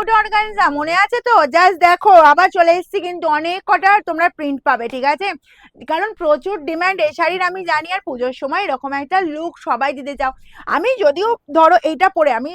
Bollywood organza মনে আছে তো? জাস্ট দেখো, আবার চলে এসেছি কিন্তু অনেক কটা তোমরা প্রিন্ট পাবে, ঠিক আছে? কারণ প্রচুর ডিমান্ড এই শাড়ির আমি জানি আর পুজোর সময় এরকম একটা লুক সবাই দিতে চাও। আমি যদিও ধরো এইটা পরে, আমি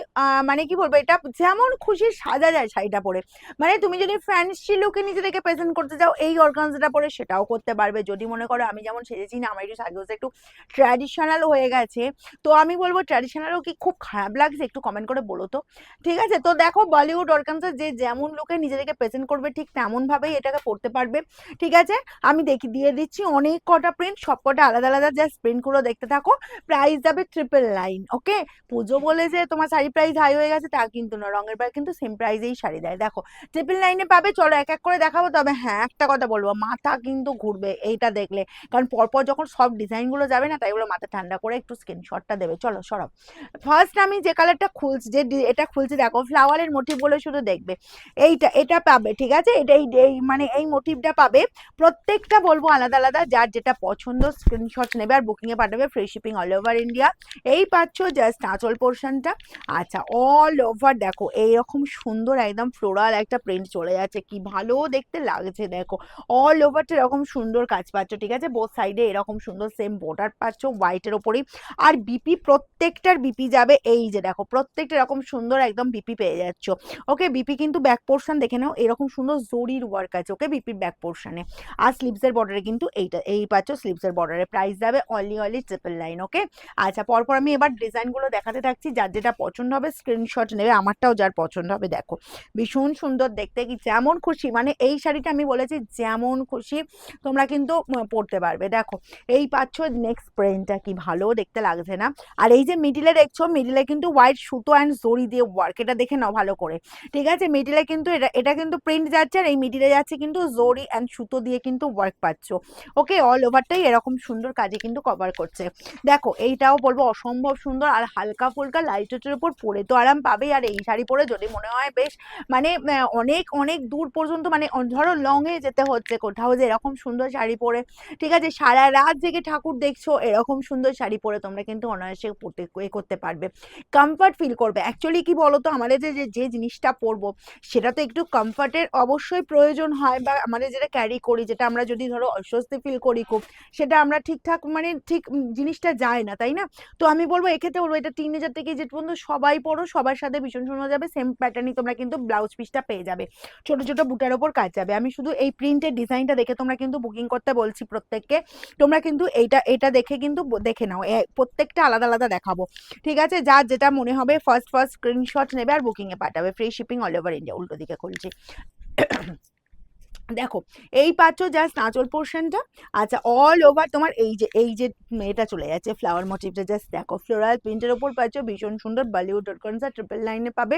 মানে কি বলব, এটা যেমন খুশি সাজা যায় শাড়িটা পরে। মানে তুমি যদি ফ্যান্সি লুকে নিজেদেরকে প্রেজেন্ট করতে চাও, এই অর্গানজাটা পরে সেটাও করতে পারবে। যদি মনে করো আমি যেমন সেজেছি না, আমার একটু সাজগোজটা একটু ট্র্যাডিশনাল হয়ে গেছে, তো আমি বলব ট্র্যাডিশনালও কি খুব খারাপ লাগছে? একটু কমেন্ট করে বলো তো। ঠিক আছে, তো দেখো বলিউড অর্গানজা যে যেমন লোকে নিজেদেরকে প্রেজেন্ট করবে, ঠিক তেমন ভাবেই এটাকে পড়তে পারবে। ঠিক আছে? আমি দেখি, দিয়ে দিচ্ছি। অনেক কটা প্রিন্ট সব কটা আলাদা আলাদা জাস্ট প্রিন্টগুলো দেখতে থাকো। প্রাইস যাবে ট্রিপল লাইন ওকে পুজো বলে যে তোমার শাড়ি প্রাইস হাই হয়ে গেছে, তা কিন্তু না রঙের বার কিন্তু সেম প্রাইসেই শাড়ি দেয়। দেখো ট্রিপল লাইনে পাবে, চলো এক এক করে দেখাবো। তবে হ্যাঁ একটা কথা বলব, মাথা কিন্তু ঘুরবে এইটা দেখলে। কারণ পরপর যখন সব ডিজাইনগুলো যাবে না, তাই বলে মাথা ঠান্ডা করে একটু স্ক্রিনশটটা দেবে। চলো সরব ফার্স্ট আমি যে কালারটা খুলছি, যে এটা খুলছি, দেখো ফ্লাওয়ারের মোটিভ বলে শুধু দেখবে। এইটা, এটা পাবে, ঠিক আছে? এটা এই মানে এই মোটিভটা পাবে। প্রত্যেকটা বলব আলাদা আলাদা। যার যেটা পছন্দ স্ক্রিনশট নেবে আর বুকিং এ পাঠাবে। Free shipping all over India এই পাচ্ছ জাস্ট আঁচল পোর্শনটা আচ্ছা অল ওভার দেখো, এইরকম সুন্দর একদম ফ্লোরাল একটা প্রিন্ট চলে যাচ্ছে। কি ভালো দেখতে লাগছে, দেখো। অল ওভারটা এরকম সুন্দর কাজ পাচ্ছ, ঠিক আছে? বোথ সাইডে এরকম সুন্দর সেম বর্ডার পাচ্ছ হোয়াইটের ওপরেই। আর বিপি প্রত্যেকটার বিপি যাবে, এই যে দেখো, প্রত্যেকটা এরকম সুন্দর একদম বিপি পেয়ে যাচ্ছ। ওকে বিপি কিন্তু ব্যাক পোর্শন দেখে নাও, এরকম সুন্দর জরির ওয়ার্ক আছে, ওকে বিপির ব্যাক পোর্শনে আর স্লিভসের বর্ডারে কিন্তু এইটা, এই পাচ্ছ স্লিপসের বর্ডারে প্রাইস যাবে only only triple line okay আচ্ছা পরপর আমি এবার ডিজাইনগুলো দেখাতে থাকছি, যার যেটা পছন্দ হবে স্ক্রিনশট নেবে, আমারটাও যার পছন্দ হবে, দেখো। ভীষণ সুন্দর দেখতে, কি যেমন খুশি মানে এই শাড়িটা আমি বলেছি যেমন খুশি, তোমরা কিন্তু পরতে পারবে, দেখো। এই পাচ্ছ নেক্সট প্রিন্টটা কি ভালো দেখতে লাগছে না। আর এই যে মিডিলে দেখছ মিডিলে কিন্তু হোয়াইট সুতো অ্যান্ড জরি দিয়ে ওয়ার্ক এটা দেখে নাও ভালো করে। ঠিক আছে? মিডিলে কিন্তু এটা এটা কিন্তু প্রিন্ট যাচ্ছে আর এই মিডিলে যাচ্ছে কিন্তু জরি অ্যান্ড সুতো দিয়ে কিন্তু ওয়ার্ক পাচ্ছ। ওকে অল ওভারটাই এরকম সুন্দর কাজে কিন্তু কভার করছে। দেখো, এইটাও বলব অসম্ভব সুন্দর আর হালকা ফুলকা লাইট ওয়েটের উপর পরে তো আরাম পাবেই। আর এই শাড়ি পরে যদি মনে হয় বেশ মানে অনেক অনেক দূর পর্যন্ত মানে ধরো লংয়ে যেতে হচ্ছে কোথাও যে এরকম সুন্দর শাড়ি পরে। ঠিক আছে? সারা রাত জেগে ঠাকুর দেখছ, এরকম সুন্দর শাড়ি পরে তোমরা কিন্তু অনায়াসে পড়তে করতে পারবে। কমফর্ট ফিল করবে। অ্যাকচুয়ালি কি বলতো? আমাদের যে, যে- যে জিনিসটা পরবো। সেটা তো একটু কমফর্টের অবশ্যই প্রয়োজন হয় বা আমাদের যেটা ক্যারি করি, যেটা আমরা যদি ধরো অস্বস্তি ফিল করি খুব, সেটা আমরা ঠিকঠাক মানে ঠিক জিনিসটা যায় না, তাই না? তো আমি বলব এক্ষেত্রে বলব এটা তিন হাজার থেকে যে পর্যন্ত সবাই পরো, সবার সাথে ভীষণ শোনা যাবে সেম প্যাটার্নই তোমরা কিন্তু ব্লাউজ পিসটা পেয়ে যাবে। ছোট ছোট বুটার ওপর কাজ যাবে। আমি শুধু এই প্রিন্টের ডিজাইনটা দেখে তোমরা কিন্তু বুকিং করতে বলছি প্রত্যেককে। তোমরা কিন্তু এইটা, এটা দেখে কিন্তু দেখে নাও। প্রত্যেকটা আলাদা আলাদা দেখাবো। ঠিক আছে? যার যেটা মনে হবে ফার্স্ট ফার্স্ট স্ক্রিনশট নেবে আর বুকিংয়ে পাঠাবে। Free shipping all over India উল্টো দিকে খুলছি দেখো এই পাচ্ছ জাস্ট আঁচল পোর্শনটা আচ্ছা অল ওভার তোমার এই যে এই যে এটা চলে যাচ্ছে ফ্লাওয়ার মোটিভটা জাস্ট দেখো ফ্লোরাল প্রিন্টের ওপর পাচ্ছ ভীষণ সুন্দর বলিউড ডট কনসা ট্রিপল লাইনে পাবে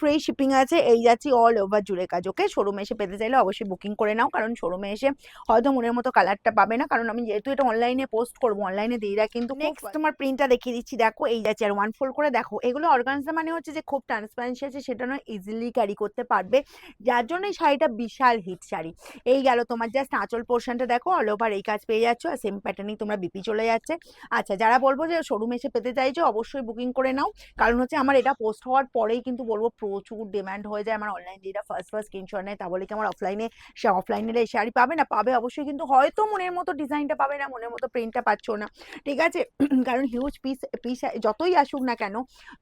ফ্রি শিপিং আছে এই যাচ্ছি অল ওভার জুড়ে কাজ ওকে শোরুমে এসে পেতে চাইলে অবশ্যই বুকিং করে নাও কারণ শোরুমে এসে হয়তো মনের মতো কালারটা পাবে না কারণ আমি যেহেতু এটা অনলাইনে পোস্ট করব অনলাইনে দিইরা কিন্তু নেক্সট তোমার প্রিন্টটা দেখিয়ে দিচ্ছি দেখো এই যাচ্ছে আর ওয়ান ফোল্ড করে দেখো এগুলো অর্গানজা মানে হচ্ছে যে খুব ট্রান্সপারেন্সি আছে সেটা নয় ইজিলি ক্যারি করতে পারবে যার জন্য এই শাড়িটা বিশাল হিট শাড়ি। এই গেল তোমার জাস্ট আঁচল পোর্শনটা দেখো অল ওভার এই কাজ পেয়ে যাচ্ছ, আর সেম প্যাটার্নই তোমরা বিপি চলে যাচ্ছে। আচ্ছা যারা বলব যে শোরুমে এসে পেতে চাইছো, অবশ্যই বুকিং করে নাও। কারণ হচ্ছে আমার এটা পোস্ট হওয়ার পরেই কিন্তু বলব প্রচুর ডিমান্ড হয়ে যায় আমার অনলাইন যেটা ফার্স্ট ফার্স্ট স্ক্রিনশট নেয়, তা বলে কি আমার অফলাইনে সে অফলাইনে এই শাড়ি পাবে না? পাবে অবশ্যই, কিন্তু হয়তো মনের মতো ডিজাইনটা পাবে না, মনের মতো প্রিন্টটা পাচ্ছ না। ঠিক আছে? কারণ হিউজ পিস পিস যতই আসুক না কেন,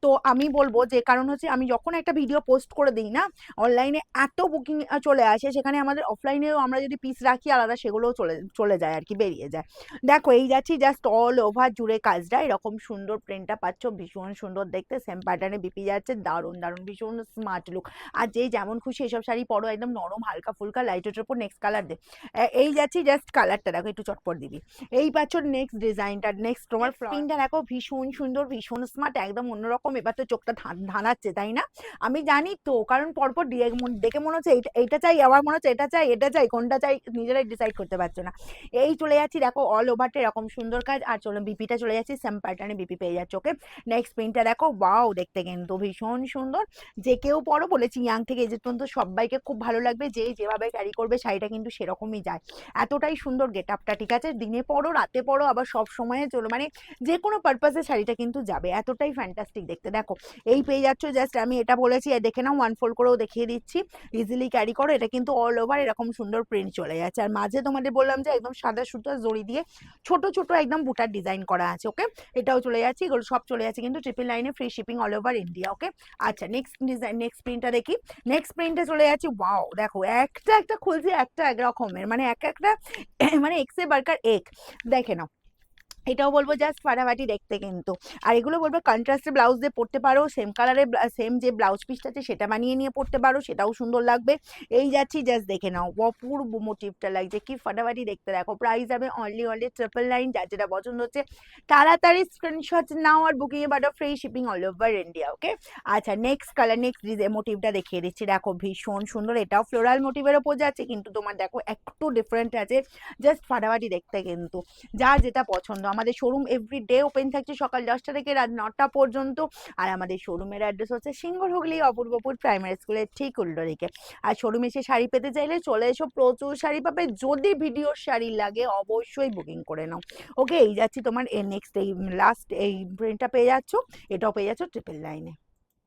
তো আমি বলব যে কারণ হচ্ছে আমি যখন একটা ভিডিও পোস্ট করে দিই না অনলাইনে এত বুকিং চলে আসে, সেখানে আমাদের অফলাইনেও আমরা যদি পিস রাখি আলাদা সেগুলোও চলে চলে যায় আর কি বেরিয়ে যায়। দেখো এই যাচ্ছি জাস্ট অল ওভার জুড়ে কাজটা। এরকম সুন্দর প্রিন্টটা পাচ্ছ ভীষণ সুন্দর দেখতে। সেম প্যাটার্নে বিপি যাচ্ছে দারুণ দারুণ ভীষণ স্মার্ট লুক আর যে যেমন খুশি এসব শাড়ি পরো একদম নরম হালকা ফুলকা লাইট ওটার উপর নেক্সট কালার দে। এই যাচ্ছি জাস্ট কালারটা দেখো একটু চটপট দিবি। এই পাচ্ছ নেক্সট ডিজাইনটা নেক্সট তোমার প্রিন্টটা দেখো ভীষণ সুন্দর ভীষণ স্মার্ট একদম অন্যরকম। এবার তো চোখটা ধানাচ্ছে তাই না? আমি জানি তো কারণ পরপর দেখে মনে হচ্ছে এইটা এইটা চাই আবার মনে হচ্ছে এটা চাই চাই এটা চাই কোনটা চাই নিজেরাই ডিসাইড করতে পারছ না। এই চলে যাচ্ছি, দেখো অল ওভারটা এরকম সুন্দর কাজ। আর চলো বিপিটা চলে যাচ্ছি সেম প্যাটার্নে বিপি পেয়ে যাচ্ছে ওকে নেক্সট প্রিন্টটা দেখো ওয়াও দেখতে কিন্তু ভীষণ সুন্দর। যে কেউ পরো বলেছি ইয়াং থেকে এজের পর্যন্ত সবাইকে খুব ভালো লাগবে, যে যেভাবে ক্যারি করবে, শাড়িটা কিন্তু সেরকমই যায়। এতটাই সুন্দর গেট আপটা ঠিক আছে? দিনে পরো রাতে পরো আবার সব সময়ে চলো মানে যে কোনো পারপাসে শাড়িটা কিন্তু যাবে। এতটাই ফ্যান্টাস্টিক দেখতে। দেখো, এই পেয়ে যাচ্ছ জাস্ট আমি এটা বলেছি দেখে নাও ওয়ান ফোল্ড করেও দেখিয়ে দিচ্ছি। ইজিলি ক্যারি করো, এটা কিন্তু অল ওভার এরকম সুন্দর প্রিন্ট চলে যাচ্ছে। আর মাঝে তোমাদের বললাম যে একদম সাদা সুতো জড়ি দিয়ে ছোট ছোট একদম বুটার ডিজাইন করা আছে ওকে এটাও চলে যাচ্ছে, এগুলো সব চলে যাচ্ছে কিন্তু ট্রিপল লাইনে free shipping all over India okay আচ্ছা নেক্সট ডিজাইন নেক্সট প্রিন্টটা দেখি। নেক্সট প্রিন্টে চলে যাচ্ছে ওয়াও দেখো, একটা একটা খুলছি একটা এক রকমের মানে এক একটা মানে এক্সে বার্কার এক। দেখে নাও। এটাও বলব জাস্ট ফাটাফাটি দেখতে কিন্তু। আর এগুলো বলব কন্ট্রাস্টে ব্লাউজ দিয়ে পরতে পারো সেম কালারের সেম যে ব্লাউজ পিসটা আছে সেটা বানিয়ে নিয়ে পরতে পারো, সেটাও সুন্দর লাগবে। এই যাচ্ছি জাস্ট দেখে নাও অপূর্ব মোটিভটা লাগছে, কি ফাটাফাটি দেখতে, দেখো প্রাইস যাবে অনলি অনলি ট্রিপল নাইন যার যেটা পছন্দ হচ্ছে, তাড়াতাড়ি স্ক্রিনশট নাও আর বুকিং এ পাঠাও free shipping all over India okay আচ্ছা নেক্সট কালার নেক্সট মোটিভটা দেখিয়ে দিচ্ছি, দেখো, ভীষণ সুন্দর, এটাও ফ্লোরাল মোটিভের ওপর যাচ্ছে, কিন্তু তোমার দেখো একটু ডিফারেন্ট আছে জাস্ট ফাটাফাটি দেখতে কিন্তু, যার যেটা পছন্দ আমাদের শোরুম এভরি ডে ওপেন থাকছে সকাল দশটা থেকে রাত নটা পর্যন্ত। আর আমাদের শোরুমের অ্যাড্রেস হচ্ছে সিঙ্গল হুগলি, অপূর্বপুর প্রাইমারি স্কুলের ঠিক উল্টো দিকে। আর শোরুমে এসে শাড়ি পেতে চাইলে চলে এসো, প্রচুর শাড়ি পাবে। যদি ভিডিওর শাড়ি লাগে, অবশ্যই বুকিং করে নাও। ওকে এই যাচ্ছি তোমার নেক্সট এই লাস্ট এই প্রিন্টটা পেয়ে যাচ্ছ, এটাও পেয়ে যাচ্ছ ট্রিপল লাইনে